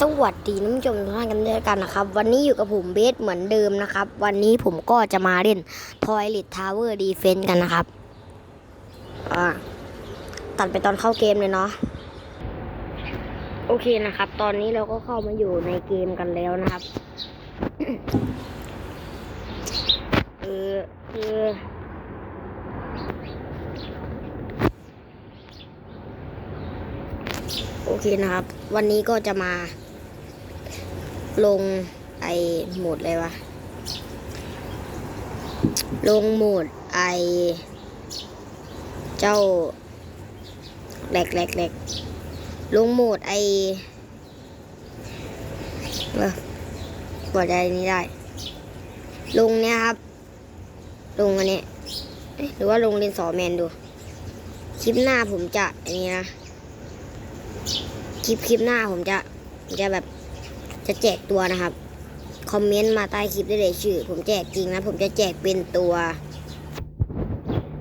สวัสดีน้ำชมทุกท่านกันด้วยกันนะครับ วันนี้อยู่กับผมเบสเหมือนเดิมนะครับ วันนี้ผมก็จะมาเล่น Toilet Tower Defense กันนะครับตัดไปตอนเข้าเกมเลยเนาะโอเคนะครับ ตอนนี้เราก็เข้ามาอยู่ในเกมกันแล้วนะครับเออคือโอเคนะครับ วันนี้ก็จะมา ลงไอโหมดเลยวะ ลงโหมดไอ เจ้าแหลกแหลกแหลกลงโหมดไอเออกดอะไรนี้ได้ ลงเนี้ยครับ ลงอันนี้หรือว่าลงเรียนสอแมนดู คลิปหน้าผมจะอันนี้นะ คลิปคลิปหน้าผมจะจะแบบ จะแจกตัวนะครับ คอมเมนต์มาใต้คลิปได้เลยชื่อ ผมแจกจริงนะ ผมจะแจกเป็นตัว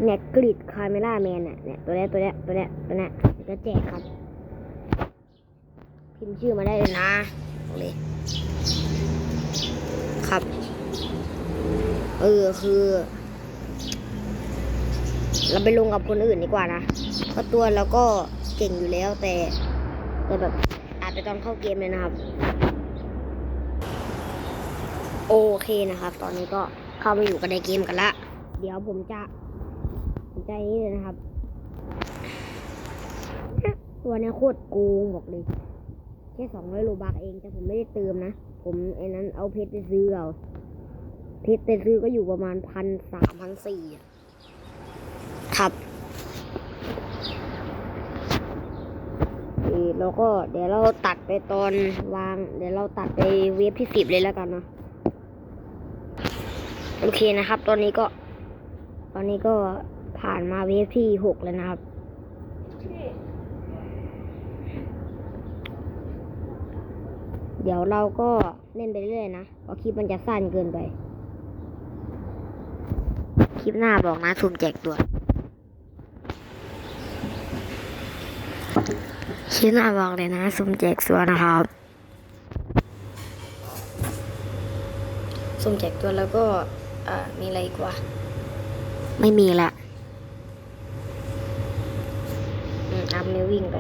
เนี่ยกริดคาเมล่าแมนเนี่ยเนี่ยตัวเนี้ยตัวเนี้ยตัวเนี้ยตัวเนี้ยผมจะแจกครับ พิมพ์ชื่อมาได้เลยนะบอกเลยครับ เออคือ เราไปลงกับคนอื่นดีกว่านะเพราะตัวเราก็เก่งอยู่แล้วแต่แต่แบบอาจจะตอนเข้าเกมเลยนะครับ โอเคนะครับ ตอนนี้ก็เข้ามาอยู่กันในเกมกันละ เดี๋ยวผมจะผมจะนี้เลยนะครับ ตัวเนี้ยโคตรโกงบอกเลย แค่สองร้อยโลบาทเอง แต่ผมไม่ได้เติมนะ ผมไอ้นั้นเอาเพชรไปซื้อเอา เพชรไปซื้อก็อยู่ประมาณพันสามพันสี่ครับเออแล้วก็เดี๋ยวเราตัดไปตอนวาง เดี๋ยวเราตัดไปเวฟที่สิบเลยแล้วกันเนาะ โอเคนะครับ ตอนนี้ก็ ตอนนี้ก็ผ่านมาเวฟที่หกแล้วนะครับ เดี๋ยวเราก็เล่นไปเรื่อยๆนะเพราะคลิปมันจะสั้นเกินไป คลิปหน้าบอกนะสุ่มแจกตัวคลิปหน้าบอกเลยนะสุ่มแจกตัวนะครับสุ่มแจกตัวแล้วก็ อ่ามีอะไรอีกวะไม่มีละอืมอัพนิ้ววิ่งไป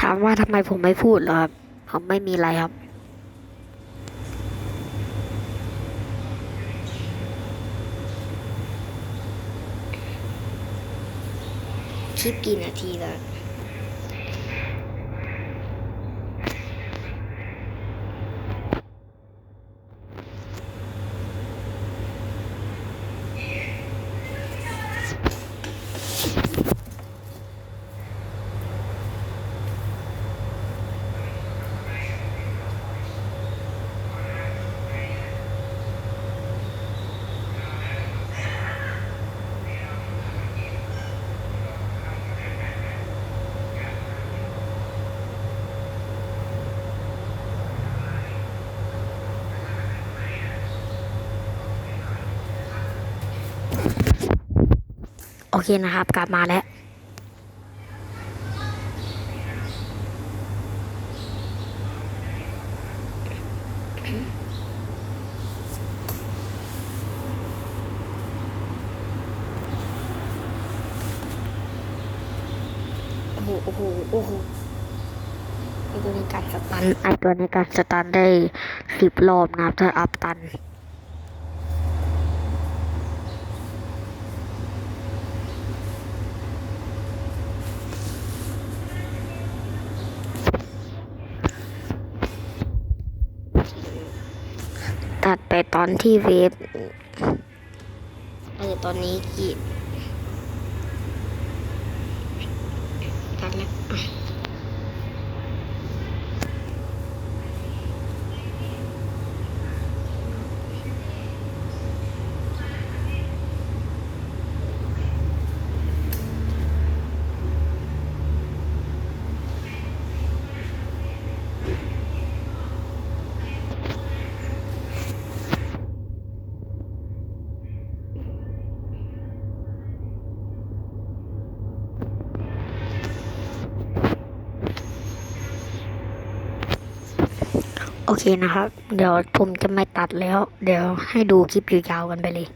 ถามว่าทำไมผมไม่พูดเหรอครับ ผมไม่มีอะไรครับ คลิปกี่นาทีแล้ว เคนะครับ กลับมาแล้วโอ้โหโอ้โห โอ้โหไอตัวในการสตันไอตัวในการสตันได้สิบรอบนะครับถ้าอัพตัน ตัดไปตอนที่เวฟเออตอนนี้กี่ตัดแล้ว โอเคนะครับ เดี๋ยวผมจะไม่ตัดแล้ว เดี๋ยวให้ดูคลิปยาวๆกันไปเลย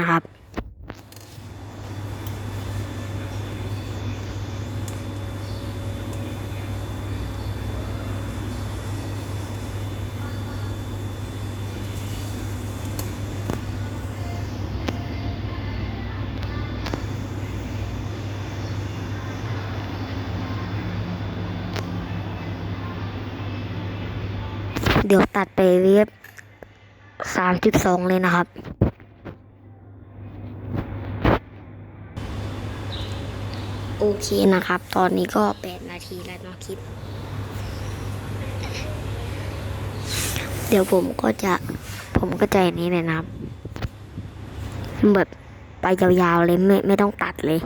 นะครับ เดี๋ยวตัดไปเว็บสามสิบสองเลยนะครับ โอเคนะครับ ตอนนี้ก็แปดนาทีแล้วเนาะคลิป เดี๋ยวผมก็จะผมก็ใจนี้เลยนะครับแบบไปยาวๆเลยไม่ไม่ต้องตัดเลย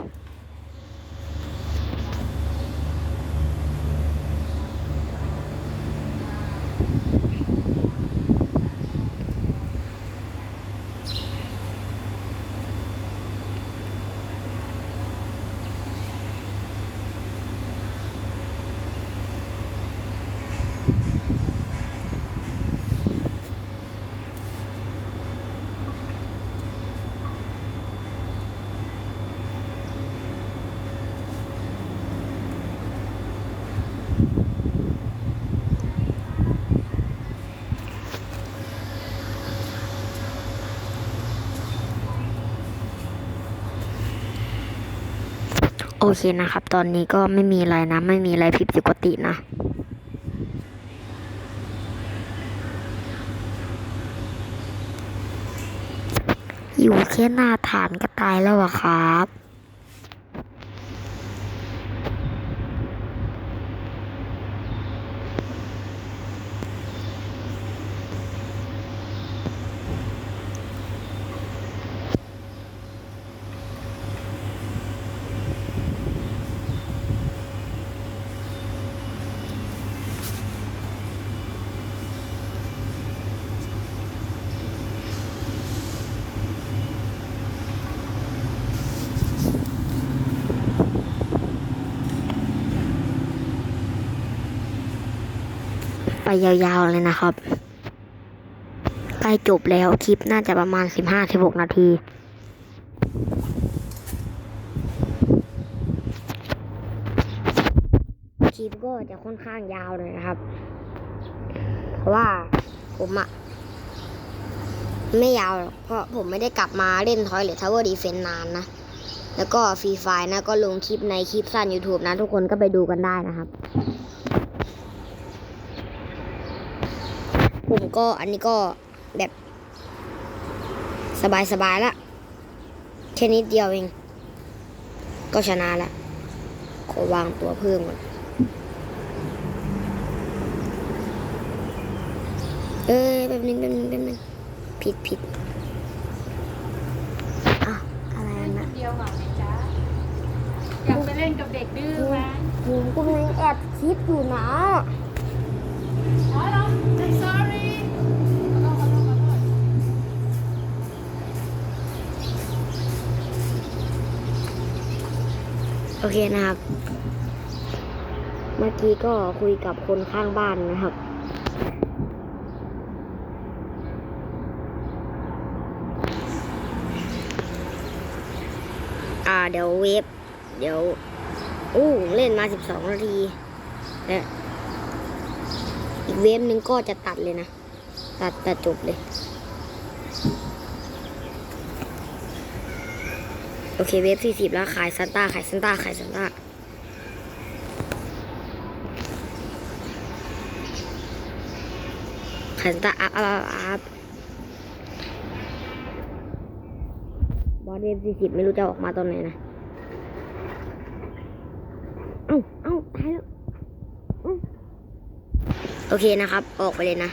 โอเคนะครับ ตอนนี้ก็ไม่มีอะไรนะ ไม่มีอะไรผิดปกตินะอยู่แค่หน้าฐานก็ตายแล้วอะครับ ยาวๆเลยนะครับใกล้จบแล้วคลิปน่าจะประมาณสิบห้าสิบหกนาทีคลิปก็จะค่อนข้างยาวเลยนะครับ เพราะว่าผมอะไม่ยาวเพราะผมไม่ได้กลับมาเล่นทอยเลททาวเวอร์ดีเฟนนานนะ แล้วก็ฟรีไฟนะก็ลงคลิปในคลิปสั้น YouTube นะ ทุกคนก็ไปดูกันได้นะครับ ผมก็อันนี้ก็แบบ สบายๆละแค่นิดเดียวเอง ก็ชนะละขอวางตัวเพิ่มก่อนเอ้ยแป๊บนึงแป๊บนึงแป๊บนึงผิดผิดอะอะไรเล่นคนะนเดียวเหงาไหมจ๊ะอยากไปเล่นกับเด็กดื้อไหมผมกำลังแอบคิดอยู่นะ โอเคนะครับ เมื่อกี้ก็คุยกับคนข้างบ้านนะครับ อ่าเดี๋ยวเวฟเดี๋ยวอู้เล่นมาสิบสองนาทีแล้ว อีกเวฟหนึ่งก็จะตัดเลยนะ ตัดตัดจบเลย โอเคเวฟสี่สิบแล้วขายซันต้าขายซันต้าขายซันต้าขายซันต้าอัพอัพอัพบอสเวฟสี่สิบไม่รู้จะออกมาตอนไหนนะ เอ้า เอ้าตายแล้วเอ้า โอเคนะครับ ออกไปเลยนะ